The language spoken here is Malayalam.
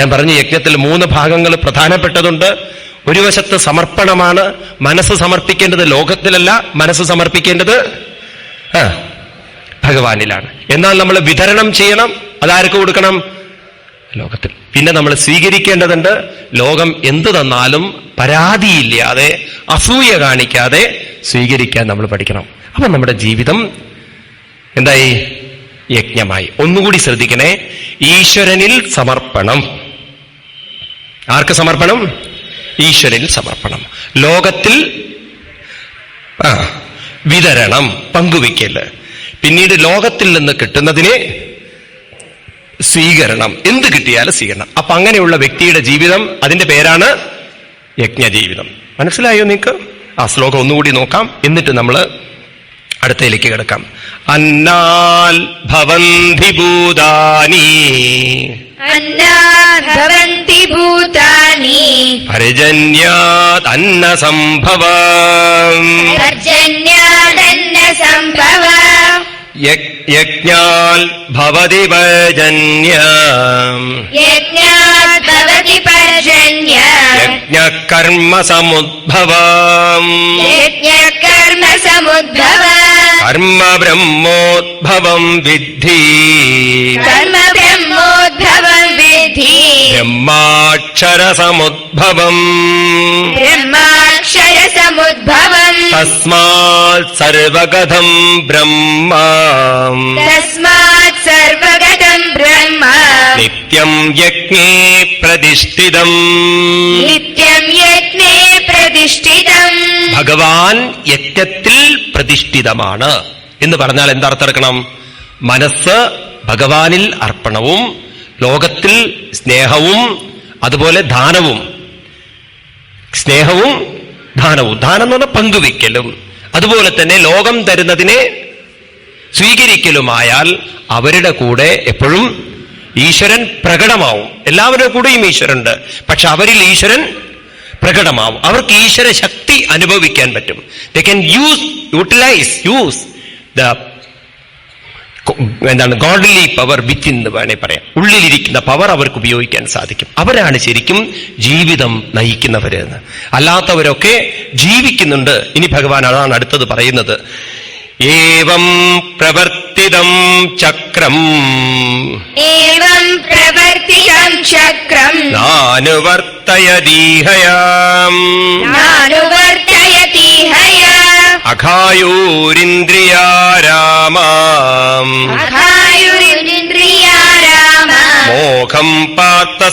ഞാൻ പറഞ്ഞ യജ്ഞത്തിൽ മൂന്ന് ഭാഗങ്ങൾ പ്രധാനപ്പെട്ടതുണ്ട്. ഒരു വശത്ത് സമർപ്പണമാണ് മനസ്സ് സമർപ്പിക്കേണ്ടത് ലോകത്തിലല്ല മനസ്സ് സമർപ്പിക്കേണ്ടത് ഭഗവാനിലാണ്. എന്നാൽ നമ്മൾ വിതരണം ചെയ്യണം അതാർക്ക് കൊടുക്കണം? ലോകത്തിൽ. പിന്നെ നമ്മൾ സ്വീകരിക്കേണ്ടതുണ്ട് ലോകം എന്ത് തന്നാലും പരാതിയില്ലാതെ അസൂയ കാണിക്കാതെ സ്വീകരിക്കാൻ നമ്മൾ പഠിക്കണം. അപ്പൊ നമ്മുടെ ജീവിതം എന്തായി? യജ്ഞമായി. ഒന്നുകൂടി ശ്രദ്ധിക്കണേ ഈശ്വരനിൽ സമർപ്പണം. ആർക്ക് സമർപ്പണം? ഈശ്വരനിൽ സമർപ്പണം. ലോകത്തിൽ വിതരണം പങ്കുവയ്ക്കൽ പിന്നീട് ലോകത്തിൽ നിന്ന് കിട്ടുന്നതിനെ സ്വീകരണം. എന്ത് കിട്ടിയാലും സ്വീകരണം. അപ്പൊ അങ്ങനെയുള്ള വ്യക്തിയുടെ ജീവിതം അതിന്റെ പേരാണ് യജ്ഞജീവിതം. മനസ്സിലായോ നിങ്ങൾക്ക് ആ ശ്ലോകം ഒന്നുകൂടി നോക്കാം. എന്നിട്ട് നമ്മൾ അടുത്തയിലേക്ക് കിടക്കാം. അന്നാൽ ഭവന്തി ഭൂതാനി. अन्नाद्भवन्ति भूतानि पर्जन्यात् अन्नसम्भव पर्जन्यादन्नसम्भव यज्ञाल् भवति पर्जन्य यज्ञात् भवति पर्जन्य यज्ञकर्म समुद्भव यज्ञकर्म समुद्भव कर्म ब्रह्मोद्भवम् विद्धि कर्म ബ്രഹ്മാക്ഷരസമുദ്ഭവം. ബ്രഹ്മാക്ഷരസമുദ്ഭവം. ബ്രഹ്മ. തസ്മാത് ബ്രഹ്മ. നിത്യം യജ്ഞേ പ്രതിഷ്ഠിതം. നിത്യം യജ്ഞേ പ്രതിഷ്ഠിതം. ഭഗവാൻ യജ്ഞത്തിൽ പ്രതിഷ്ഠിതമാണ് എന്ന് പറഞ്ഞാൽ എന്താർത്ഥെടുക്കണം മനസ്സ് ഭഗവാനിൽ അർപ്പണവും ലോകത്തിൽ സ്നേഹവും അതുപോലെ ദാനവും. സ്നേഹവും ദാനവും. ദാനം എന്ന് പറഞ്ഞാൽ പങ്കുവയ്ക്കലും അതുപോലെ തന്നെ ലോകം തരുന്നതിനെ സ്വീകരിക്കലുമായാൽ അവരുടെ കൂടെ എപ്പോഴും ഈശ്വരൻ പ്രകടമാവും. എല്ലാവരുടെ കൂടെയും ഈശ്വരനുണ്ട്. പക്ഷെ അവരിൽ ഈശ്വരൻ പ്രകടമാവും. അവർക്ക് ഈശ്വര ശക്തി അനുഭവിക്കാൻ പറ്റും. They can use utilize use the എന്താണ് ഗോഡ്ലി പവർ വിത്തിൻ എന്ന് വേണേ പറയാം. ഉള്ളിലിരിക്കുന്ന പവർ അവർക്ക് ഉപയോഗിക്കാൻ സാധിക്കും. അവരാണ് ശരിക്കും ജീവിതം നയിക്കുന്നവര് എന്ന്. അല്ലാത്തവരൊക്കെ ജീവിക്കുന്നുണ്ട്. ഇനി ഭഗവാൻ അതാണ് അടുത്തത് പറയുന്നത്. ഏവം പ്രവർത്തിതം ചക്രം. ഏവം പ്രവർത്തിതം ചക്രം. നാനുവർത്തയതീഹയാം. നാനുവർത്തയതീഹയാ. അഘായൂരിന്ദ്രിയാരാമാ మోఖం పాత్త